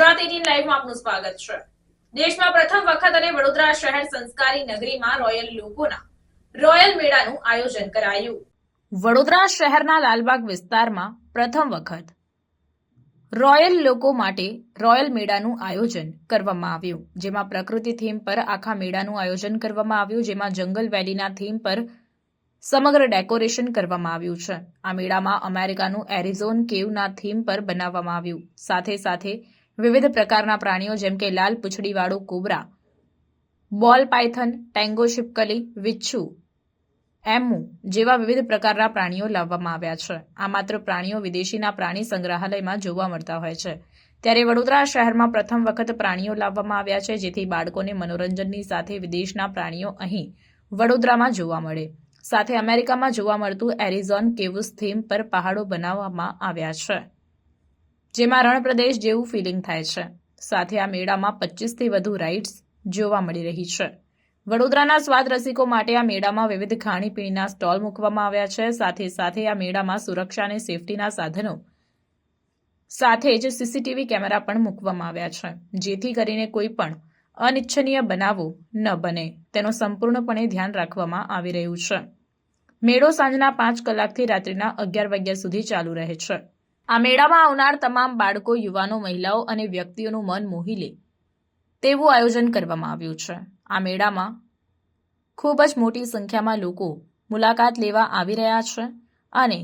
Gujarat eighteen લાઈવમાં આપનું સ્વાગત છે. દેશમાં પ્રથમ વખત અને વડોદરા શહેર સંસ્કારી નગરીમાં રોયલ લોકોના રોયલ મેળાનું આયોજન કરાયું. વડોદરા શહેરના લાલબાગ વિસ્તારમાં પ્રથમ વખત રોયલ લોકો માટે રોયલ મેળાનું આયોજન કરવામાં આવ્યું, જેમાં પ્રકૃતિ થીમ પર આખા મેળાનું આયોજન કરવામાં આવ્યું, જેમાં જંગલ વેલીના થીમ પર સમગ્ર ડેકોરેશન કરવામાં આવ્યું છે. આ મેળામાં અમેરિકાનું એરિઝોન કેવના થીમ પર બનાવવામાં આવ્યું. સાથે સાથે વિવિધ પ્રકારના પ્રાણીઓ જેમ કે લાલ પૂંછડીવાળું કોબરા, બોલ પાયથન, ટેંગો શિપકલી વિચ્છુ, એમુ જેવા વિવિધ પ્રકારના પ્રાણીઓ લાવવામાં આવ્યા છે. આ માત્ર પ્રાણીઓ વિદેશીના પ્રાણી સંગ્રહાલયમાં જોવા મળતા હોય છે. ત્યારે વડોદરા શહેરમાં પ્રથમ વખત પ્રાણીઓ લાવવામાં આવ્યા છે, જેથી બાળકોને મનોરંજનની સાથે વિદેશના પ્રાણીઓ અહીં વડોદરામાં જોવા મળે. સાથે અમેરિકામાં જોવા મળતું એરિઝોન કેવુસ થીમ પર પહાડો બનાવવામાં આવ્યા છે. જેમાં રણપ્રદેશ જેવું ફિલિંગ થાય છે. સાથે આ મેળામાં પચીસથી વધુ રાઇડ્સ જોવા મળી રહી છે. વડોદરાના સ્વાદ રસિકો માટે આ મેળામાં વિવિધ ખાણીપીણીના સ્ટોલ મૂકવામાં આવ્યા છે. સાથે સાથે આ મેળામાં સુરક્ષા અને સેફટીના સાધનો સાથે જ સીસીટીવી કેમેરા પણ મૂકવામાં આવ્યા છે. જેથી કરીને કોઈ પણ અનિચ્છનીય બનાવો ન બને. તેનું સંપૂર્ણપણે ધ્યાન રાખવામાં આવી રહ્યું છે. મેળો સાંજના પાંચ કલાકથી રાત્રિના અગિયાર વાગ્યા સુધી ચાલુ રહે છે. આ મેળામાં આવનાર તમામ બાળકો, યુવાનો, મહિલાઓ અને વ્યક્તિઓનું મન મોહી લે તેવું આયોજન કરવામાં આવ્યું છે. આ મેળામાં ખૂબ જ મોટી સંખ્યામાં લોકો મુલાકાત લેવા આવી રહ્યા છે અને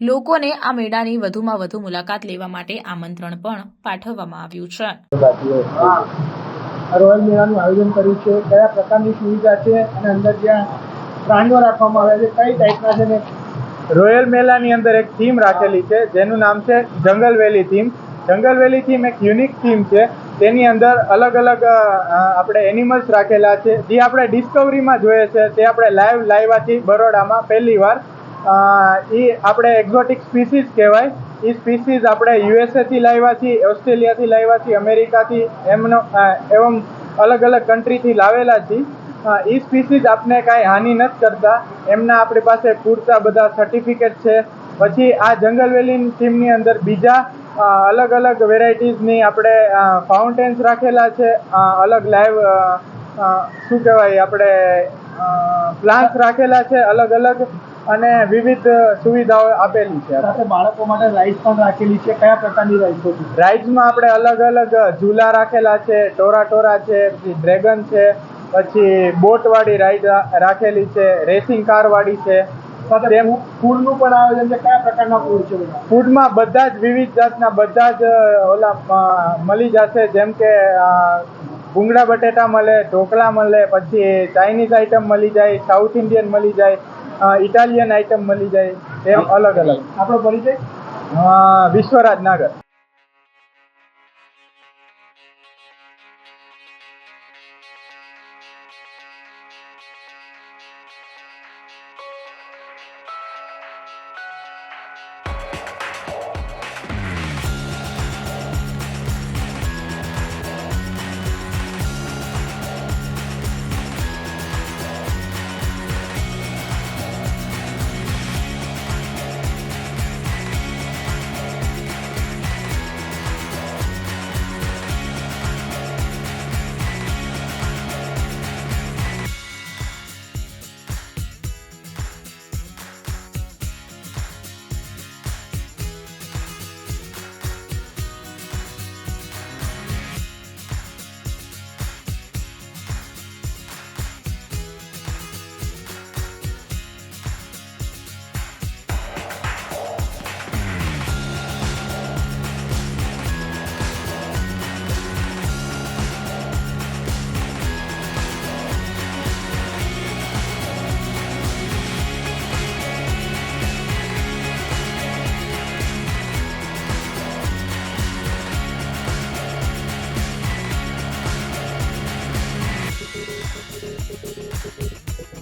લોકોને આ મેળાની વધુમાં વધુ મુલાકાત લેવા માટે આમંત્રણ પણ પાઠવવામાં આવ્યું છે. રોયલ મેળાનું આયોજન કર્યું છે. કયા પ્રકારની સુવિધા છે અને અંદર જ્યાં પ્રાણીઓ રાખવામાં આવ્યા છે, કઈ ટાઈપના છે રોયલ મેલાની અંદર એક થીમ રાખેલી છે, જેનું નામ છે jungle valley theme jungle valley theme એક યુનિક થીમ છે. તેની અંદર અલગ અલગ આપણે એનિમલ્સ રાખેલા છે. જે આપણે ડિસ્કવરીમાં જોઈએ છે, તે આપણે લાઈવ લાવ્યાથી બરોડામાં પહેલી વાર. એ આપણે એક્ઝોટિક સ્પીસીસ કહેવાય. એ સ્પીસીસ આપણે યુએસએથી લાવ્યા છીએ ઓસ્ટ્રેલિયાથી લાવ્યા છીએ અમેરિકાથી એમનો એવમ અલગ અલગ કન્ટ્રીથી લાવેલા છીએ. એ સ્પીસીસ આપને કાંઈ હાનિ નથી કરતા. એમના આપણી પાસે પૂરતા બધા સર્ટિફિકેટ છે. પછી આ જંગલ વેલી ટીમની અંદર બીજા અલગ અલગ વેરાયટીઝની આપણે ફાઉન્ટેન્સ રાખેલા છે. અલગ લાઈવ શું કહેવાય આપણે પ્લાન્ટ્સ રાખેલા છે અલગ અલગ અને વિવિધ સુવિધાઓ આપેલી છે. સાથે બાળકો માટે રાઇડ્સ પણ રાખેલી છે. કયા પ્રકારની રાઇડ્સો છે? રાઇડ્સમાં આપણે અલગ અલગ ઝૂલા રાખેલા છે ટોરા ટોરા છે પછી ડ્રેગન છે પછી બોટવાળી રાઈડ રાખેલી છે રેસિંગ કારવાળી છે. તેમ ફૂડનું પણ આયોજન છે. કયા પ્રકારના ફૂડ છે ફૂડમાં બધા જ વિવિધ જાતના બધા જ ઓલા મળી જશે. જેમ કે ભૂંગળા બટેટા મળે ઢોકળા મળે પછી ચાઇનીઝ આઈટમ મળી જાય સાઉથ ઇન્ડિયન મળી જાય ઇટાલિયન આઈટમ મળી જાય. એમ અલગ અલગ આપણો પરિચય વિશ્વરાજ નાગર.